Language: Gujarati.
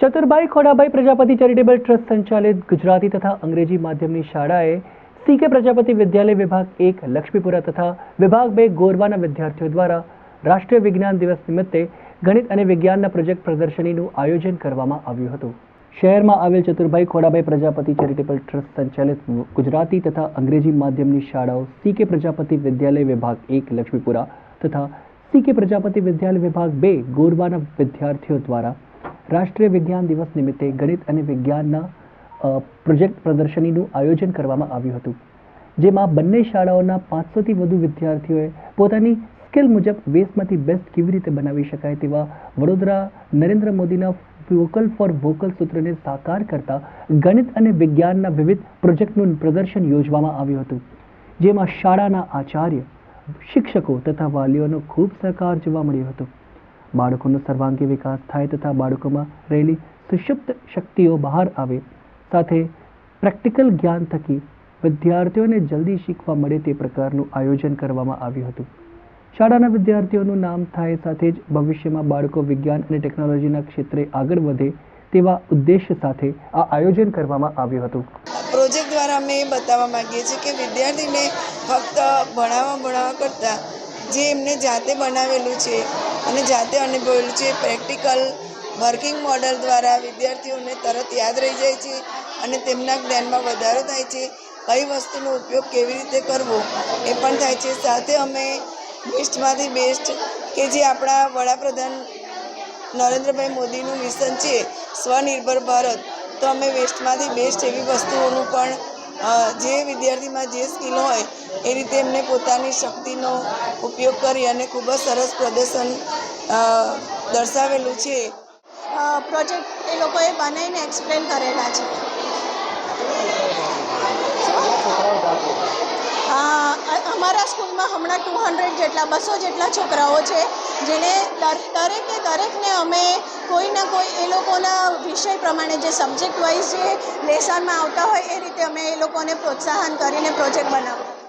ચતુરભાઈ ખોડાભાઈ પ્રજાપતિ ચેરિટેબલ ટ્રસ્ટ સંચાલિત ગુજરાતી તથા અંગ્રેજી માધ્યમની શાળાએ સી કે પ્રજાપતિ વિદ્યાલય વિભાગ એક, લક્ષ્મીપુરા તથા વિભાગ બે ગોરવાના વિદ્યાર્થીઓ દ્વારા રાષ્ટ્રીય વિજ્ઞાન દિવસ નિમિત્તે ગણિત અને વિજ્ઞાનના પ્રોજેક્ટ પ્રદર્શનીનું આયોજન કરવામાં આવ્યું હતું. શહેરમાં આવેલ ચતુરભાઈ ખોડાભાઈ પ્રજાપતિ ચેરિટેબલ ટ્રસ્ટ સંચાલિત ગુજરાતી તથા અંગ્રેજી માધ્યમની શાળાઓ સી કે પ્રજાપતિ વિદ્યાલય વિભાગ એક, લક્ષ્મીપુરા તથા સી કે પ્રજાપતિ વિદ્યાલય વિભાગ બે ગોરવાના વિદ્યાર્થીઓ દ્વારા રાષ્ટ્રીય વિજ્ઞાન દિવસ નિમિત્તે ગણિત અને વિજ્ઞાનના પ્રોજેક્ટ પ્રદર્શનીનું આયોજન કરવામાં આવ્યું હતું, જેમાં બંને શાળાઓના પાંચસોથી વધુ વિદ્યાર્થીઓએ પોતાની સ્કિલ મુજબ વેસ્ટમાંથી બેસ્ટ કેવી રીતે બનાવી શકાય તેવા વડોદરા નરેન્દ્ર મોદીના વોકલ ફોર વોકલ સૂત્રને સાકાર કરતા ગણિત અને વિજ્ઞાનના વિવિધ પ્રોજેક્ટનું પ્રદર્શન યોજવામાં આવ્યું હતું, જેમાં શાળાના આચાર્ય, શિક્ષકો તથા વાલીઓનો ખૂબ સહકાર જોવા મળ્યો હતો. બાળકોનો સર્વાંગી વિકાસ થાય તથા બાળકોમાં રહેલી સુષુપ્ત શક્તિઓ બહાર આવે. સાથે પ્રેક્ટિકલ જ્ઞાન થકી વિદ્યાર્થીઓને જલ્દી શીખવા મળે તે પ્રકારનું આયોજન કરવામાં આવ્યું હતું. શાળાના વિદ્યાર્થીઓનું નામ થાય સાથે જ ભવિષ્યમાં બાળકો વિજ્ઞાન અને ટેકનોલોજીના ક્ષેત્રે આગળ વધે તેવા ઉદ્દેશ્ય સાથે આ આયોજન કરવામાં આવ્યું હતું. પ્રોજેક્ટ દ્વારા અમે એ બતાવવા માંગીએ છીએ કે વિદ્યાર્થીને ફક્ત ભણાવવા ભણાવવા કરતાં જે એમને જાતે બનાવેલું છે અને જાતે અનુભવેલું છે. પ્રેક્ટિકલ વર્કિંગ મોડલ દ્વારા વિદ્યાર્થીઓને તરત યાદ રહી જાય છે અને તેમના જ્ઞાનમાં વધારો થાય છે. કઈ વસ્તુનો ઉપયોગ કેવી રીતે કરવો એ પણ થાય છે. સાથે અમે વેસ્ટમાંથી બેસ્ટ કે જે આપણા વડાપ્રધાન નરેન્દ્રભાઈ મોદીનું મિશન છે સ્વનિર્ભર ભારત, તો અમે વેસ્ટમાંથી બેસ્ટ એવી વસ્તુઓનું પણ જે વિદ્યાર્થીમાં જે સ્કિલ હોય, એ રીતે એમને પોતાની શક્તિનો ઉપયોગ કરી અને ખૂબ જ સરસ પ્રદર્શન દર્શાવેલું છે. પ્રોજેક્ટ એ લોકોએ બનાવીને એક્સપ્લેન કરેલા છે. અમારા સ્કૂલમાં હમણાં ટુ હંડ્રેડ જેટલા, બસો જેટલા છોકરાઓ છે જેને દરેકે, દરેકને અમે કોઈ ના કોઈ, એ લોકોના વિષય પ્રમાણે જે સબ્જેક્ટ વાઇઝ જે લેસનમાં આવતા હોય એ રીતે અમે એ લોકોને પ્રોત્સાહન કરીને પ્રોજેક્ટ બનાવ્યો